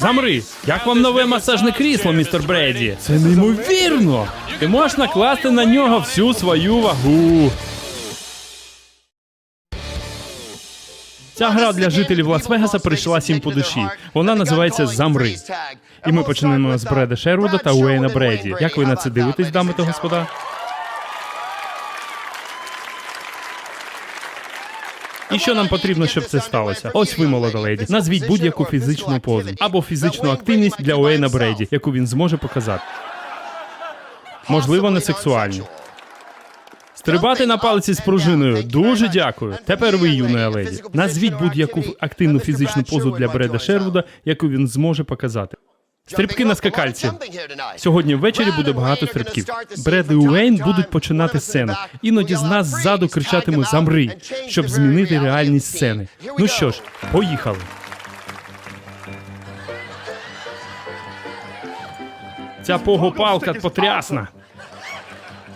Замри! Як вам нове масажне крісло, містер Бреді? Це неймовірно! Ти можеш накласти на нього всю свою вагу. Ця гра для жителів Лас-Вегаса прийшла всім по душі. Вона називається Замри. І ми почнемо з Бреда Шервуда та Уейна Бреді. Як ви на це дивитесь, дами та господа? І що нам потрібно, щоб це сталося? Ось ви, молода леді. Назвіть будь-яку фізичну позу або фізичну активність для Уейна Бреді, яку він зможе показати. Можливо, не сексуальні. Стрибати на палиці з пружиною. Дуже дякую. Тепер ви, юна леді. Назвіть будь-яку активну фізичну позу для Бреда Шервуда, яку він зможе показати. Стрибки на скакальці. Сьогодні ввечері буде багато стрибків. Бред і Уейн будуть починати сцену. Іноді з нас ззаду кричатиме «Замри», щоб змінити реальність сцени. Ну що ж, поїхали. Ця погопалка потрясна.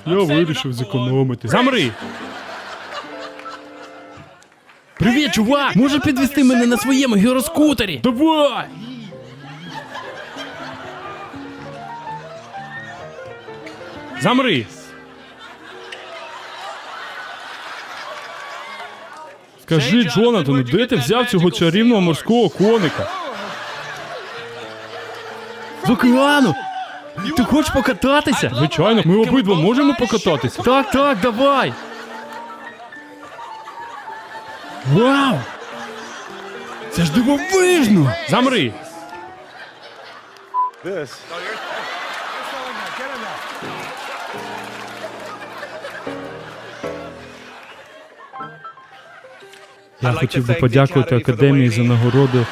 Я вирішив зекономити. Замри! Привіт, чувак! Може підвести мене на своєму гіроскутері? Давай! Замри! Скажи, Джонатану, де ти взяв цього чарівного морського коника? З океану! Ти хочеш покататися? Звичайно, ми обидва можемо покататися. Так, так, давай. Вау! Це ж дивовижно! Замри! Я хотів би подякувати академії за нагороду.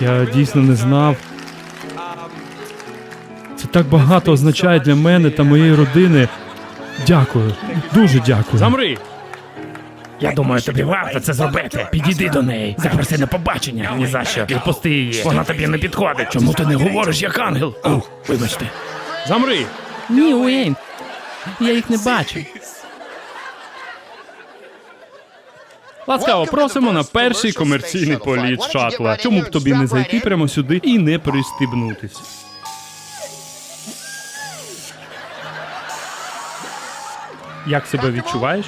Я дійсно не знав. Це так багато означає для мене та моєї родини. Дякую, дуже дякую. Замри! Я думаю, тобі варто це зробити. Підійди до неї, запроси на побачення. Ні за що. Відпусти її. Вона тобі не підходить. Чому ти не говориш як ангел? Ух, вибачте. Замри! Ні, Уейн. Я їх не бачу. Ласкаво просимо на перший комерційний політ шатла. Чому б тобі не зайти прямо сюди і не пристібнутися? Як себе відчуваєш?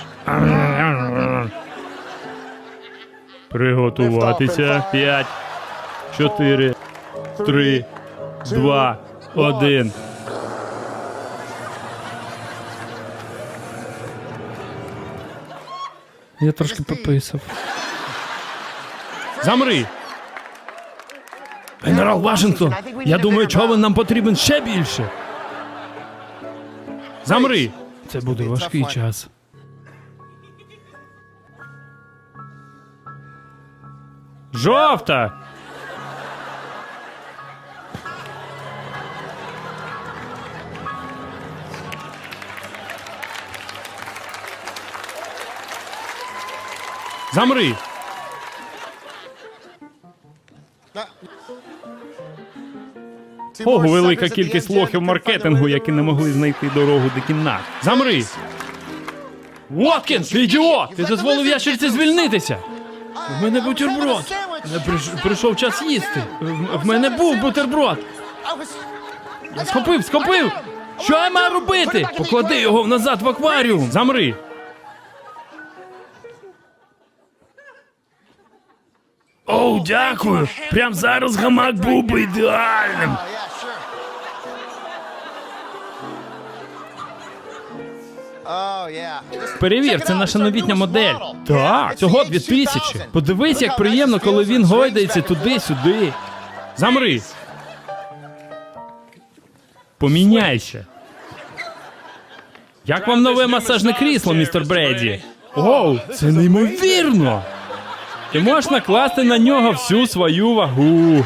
Приготуватися. П'ять, чотири, три, два, один. Я трошки пописав. Замри! Генерал Вашингтон, я думаю, човен нам потрібен ще більше. Замри! Це буде важкий час. Жовта! Замри! Ого, велика кількість лохів маркетингу, які не могли знайти дорогу до кімнат. Замри! Воткінс, ти ідіот! Ти дозволив ящерці звільнитися! В мене бутерброд. Приш- прийшов час їсти. В, в мене був бутерброд. Схопив, схопив! Що я маю робити? Поклади його назад в акваріум. Замри. Оу, дякую. Прям зараз гамак був би ідеальним. Перевір, це наша новітня модель. Так, цього 2000. Подивись, як приємно, коли він гойдається туди-сюди. Замри. Поміняйся. Як вам нове масажне крісло, містер Бреді? Оу, це неймовірно. Ти можеш накласти на нього всю свою вагу.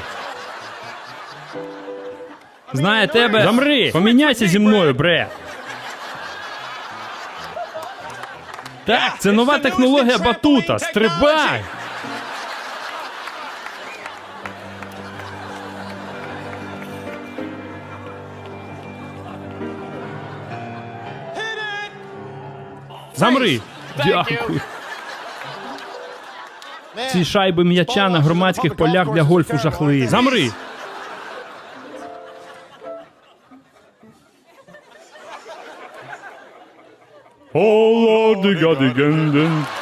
Знає тебе. Замри! Поміняйся зі мною, Бред. Так, це нова технологія батута. Стрибай! Замри! Дякую. Ці шайби м'яча на громадських полях для гольфу жахливі. Замри! All of the